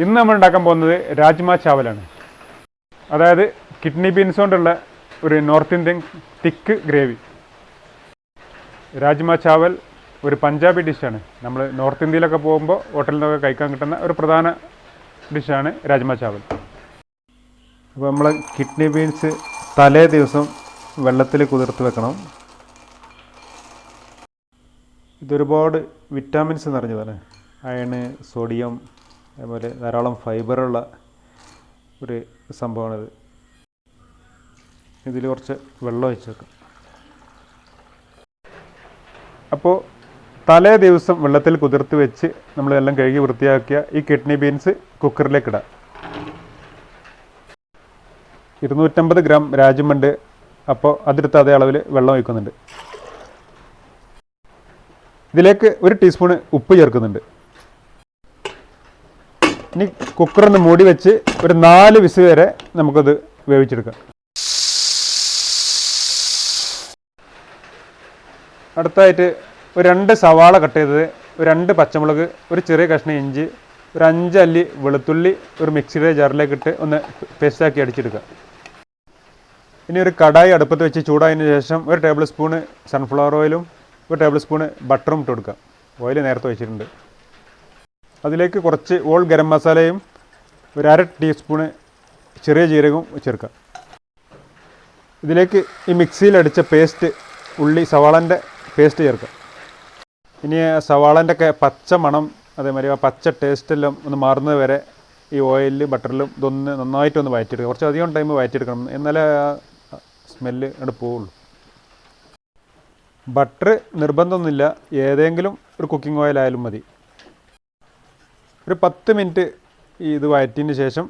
ഇന്ന് നമ്മൾ ഉണ്ടാക്കാൻ പോകുന്നത് രാജ്മ ചാവലാണ്. അതായത് കിഡ്നി ബീൻസ് കൊണ്ടുള്ള ഒരു north Indian thick gravy. Rajma chawal ഒരു പഞ്ചാബി ഡിഷാണ്. നമ്മൾ നോർത്ത് ഇന്ത്യയിലൊക്കെ പോകുമ്പോൾ ഹോട്ടലിൽ നിന്നൊക്കെ കഴിക്കാൻ കിട്ടുന്ന ഒരു പ്രധാന ഡിഷാണ് രാജ്മ ചാവൽ. അപ്പോൾ നമ്മൾ കിഡ്നി ബീൻസ് തലേ ദിവസം വെള്ളത്തിൽ കുതിർത്ത് വെക്കണം. ഇതൊരുപാട് വിറ്റാമിൻസ് നിറഞ്ഞതാണ്. അയണ് സോഡിയം അതുപോലെ ധാരാളം ഫൈബറുള്ള ഒരു സംഭവമാണിത്. ഇതിൽ കുറച്ച് വെള്ളം ഒഴിച്ച് അപ്പോൾ തലേ ദിവസം വെള്ളത്തിൽ കുതിർത്ത് വെച്ച് നമ്മളെല്ലാം കഴുകി വൃത്തിയാക്കിയ ഈ കിഡ്നി ബീൻസ് കുക്കറിലേക്ക് ഇടാം. ഇരുന്നൂറ്റമ്പത് ഗ്രാം രാജ്മണ്ട് അപ്പോൾ അതിർത്ത് അതേ അളവിൽ വെള്ളം ഒഴിക്കുന്നുണ്ട്. ഇതിലേക്ക് ഒരു ടീസ്പൂണ് ഉപ്പ് ചേർക്കുന്നുണ്ട്. ഇനി കുക്കറൊന്ന് മൂടി വെച്ച് ഒരു നാല് വിസ് വരെ നമുക്കത് വേവിച്ചെടുക്കാം. അടുത്തായിട്ട് ഒരു രണ്ട് സവാള കട്ട് ചെയ്തത് ഒരു രണ്ട് പച്ചമുളക് ഒരു ചെറിയ കഷ്ണം ഇഞ്ചി ഒരു അഞ്ചല്ലി വെളുത്തുള്ളി ഒരു മിക്സിയുടെ ജാറിലേക്ക് ഇട്ട് ഒന്ന് പേസ്റ്റാക്കി അടിച്ചെടുക്കുക. ഇനി ഒരു കടായി അടുപ്പത്ത് വെച്ച് ചൂടായതിന് ശേഷം ഒരു ടേബിൾ സ്പൂണ് സൺഫ്ലവർ ഓയിലും ഒരു ടേബിൾ സ്പൂണ് ബട്ടറും ഇട്ട് കൊടുക്കുക. ഓയിൽ നേരത്തെ വെച്ചിട്ടുണ്ട് അതിലേക്ക് കുറച്ച് ഓൾ ഗരം മസാലയും ഒരു അര ടീസ്പൂണ് ചെറിയ ജീരകവും ചേർക്കാം ഇതിലേക്ക് ഈ മിക്സിയിലടിച്ച പേസ്റ്റ് ഉള്ളി സവാളന്റെ പേസ്റ്റ് ചേർക്കാം ഇനി സവാളന്റെ ഒക്കെ പച്ച മണം അതേമാതിരി ആ പച്ച ടേസ്റ്റെല്ലാം ഒന്ന് മാറുന്നത് വരെ ഈ ഓയിലിൽ ബട്ടറിലും ഇതൊന്ന് നന്നായിട്ടൊന്ന് വഴറ്റിയെടുക്കുക കുറച്ച് അധികം ടൈം വഴറ്റിയെടുക്കണം എന്നാലേ ആ സ്മെല്ല് അങ്ങോട്ട് പോവുള്ളൂ. ബട്ടർ നിർബന്ധമൊന്നുമില്ല. ഏതെങ്കിലും ഒരു കുക്കിംഗ് ഓയിലായാലും മതി. ഒരു പത്ത് മിനിറ്റ് ഈ ഇത് വഴറ്റിയതിന് ശേഷം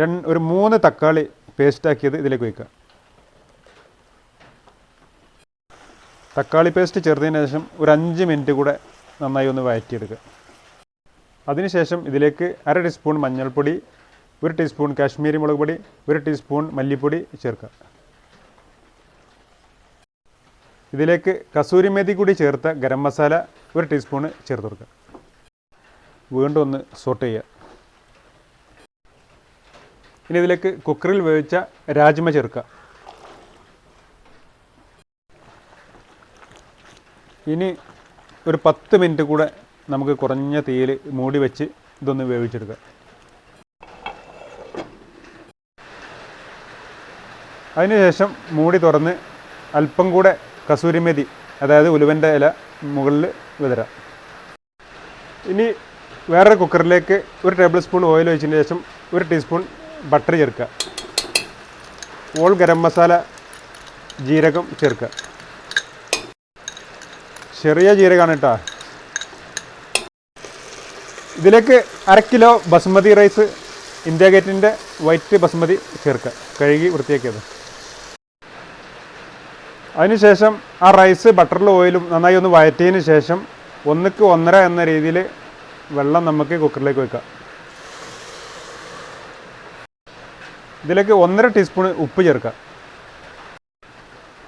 രണ്ട് ഒരു മൂന്ന് തക്കാളി പേസ്റ്റാക്കിയത് ഇതിലേക്ക് വയ്ക്കുക തക്കാളി പേസ്റ്റ് ചേർത്തതിന് ശേഷം ഒരു അഞ്ച് മിനിറ്റ് കൂടെ നന്നായി ഒന്ന് വഴറ്റിയെടുക്കുക. അതിനുശേഷം ഇതിലേക്ക് അര ടീസ്പൂൺ മഞ്ഞൾപ്പൊടി ഒരു ടീസ്പൂൺ കാശ്മീരി മുളക് പൊടി ഒരു ടീസ്പൂൺ മല്ലിപ്പൊടി ചേർക്കുക. ഇതിലേക്ക് കസൂരി മേതി കൂടി ചേർത്ത ഗരം മസാല ഒരു ടീസ്പൂണ് ചേർത്ത് കൊടുക്കുക. വീണ്ടും ഒന്ന് സോട്ട് ചെയ്യുക. ഇനി ഇതിലേക്ക് കുക്കറിൽ വേവിച്ച രാജ്മ ചേർക്കുക. ഇനി ഒരു പത്ത് മിനിറ്റ് കൂടെ നമുക്ക് കുറഞ്ഞ തീയിൽ മൂടി വെച്ച് ഇതൊന്ന് വേവിച്ചെടുക്കുക. അതിനുശേഷം മൂടി തുറന്ന് അല്പം കൂടെ കസൂരിമെതി അതായത് ഉലുവന്റെ ഇല മുകളിൽ വിതരാം ഇനി വേറൊരു കുക്കറിലേക്ക് ഒരു ടേബിൾ സ്പൂൺ ഓയിൽ ഒഴിച്ചതിന് ശേഷം ഒരു ടീസ്പൂൺ ബട്ടർ ചേർക്കുക. ഓൾ ഗരം മസാല ജീരകം ചേർക്കുക. ചെറിയ ജീരകമാണ് കേട്ടോ. ഇതിലേക്ക് അര കിലോ ബസുമതി റൈസ് ഇന്ത്യ ഗേറ്റിന്റെ വൈറ്റ് ബസുമതി ചേർക്കുക. കഴുകി വൃത്തിയാക്കിയത്. അതിനുശേഷം ആ റൈസ് ബട്ടറിലും ഓയിലും നന്നായി ഒന്ന് വഴറ്റിയതിന് ശേഷം ഒന്നിക്ക് ഒന്നര എന്ന രീതിയിൽ വെള്ളം നമുക്ക് കുക്കറിലേക്ക് വെക്കാം ഇതിലേക്ക് ഒന്നര ടീസ്പൂൺ ഉപ്പ് ചേർക്കാം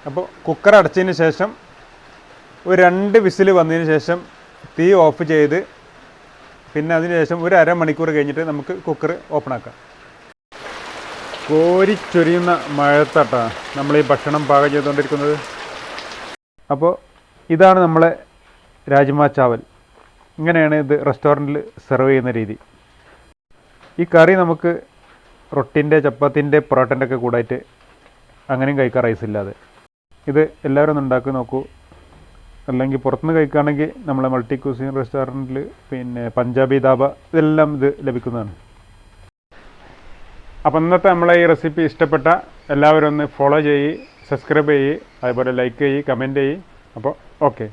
അപ്പോൾ കുക്കർ അടച്ചതിന് ശേഷം ഒരു രണ്ട് വിസിൽ വന്നതിന് ശേഷം തീ ഓഫ് ചെയ്ത് പിന്നെ അതിന് ശേഷം ഒരു അരമണിക്കൂർ കഴിഞ്ഞിട്ട് നമുക്ക് കുക്കർ ഓപ്പൺ ആക്കാം. കോരിച്ചൊരിയുന്ന മഴത്തട്ടാണ് നമ്മൾ ഈ ഭക്ഷണം പാകം ചെയ്തുകൊണ്ടിരിക്കുന്നത്. അപ്പോൾ ഇതാണ് നമ്മളെ രാജ്മ ചാവൽ. ഇങ്ങനെയാണ് ഇത് റെസ്റ്റോറന്റിൽ സെർവ് ചെയ്യുന്ന രീതി. ഈ കറി നമുക്ക് റൊട്ടിന്റെ ചപ്പാത്തിന്റെ പൊറോട്ടന്റെ ഒക്കെ കൂടായിട്ട് അങ്ങനെയും കഴിക്കാൻ റൈസ് ഇല്ലാതെ. ഇത് എല്ലാവരും ഒന്ന് ഉണ്ടാക്കി നോക്കൂ. അല്ലെങ്കിൽ പുറത്തുനിന്ന് കഴിക്കുകയാണെങ്കിൽ നമ്മളെ മൾട്ടി ക്യൂസിൻ റെസ്റ്റോറന്റിൽ പിന്നെ പഞ്ചാബി ധാബ ഇതെല്ലാം ഇത് ലഭിക്കുന്നതാണ്. അപ്പോൾ ഇന്നത്തെ നമ്മളെ ഈ റെസിപ്പി ഇഷ്ടപ്പെട്ട എല്ലാവരും ഒന്ന് ഫോളോ ചെയ്യ് സബ്സ്ക്രൈബ് ചെയ്യ് അതുപോലെ ലൈക്ക് ചെയ്യ് കമന്റ് ചെയ്യ്. അപ്പോൾ ഓക്കെ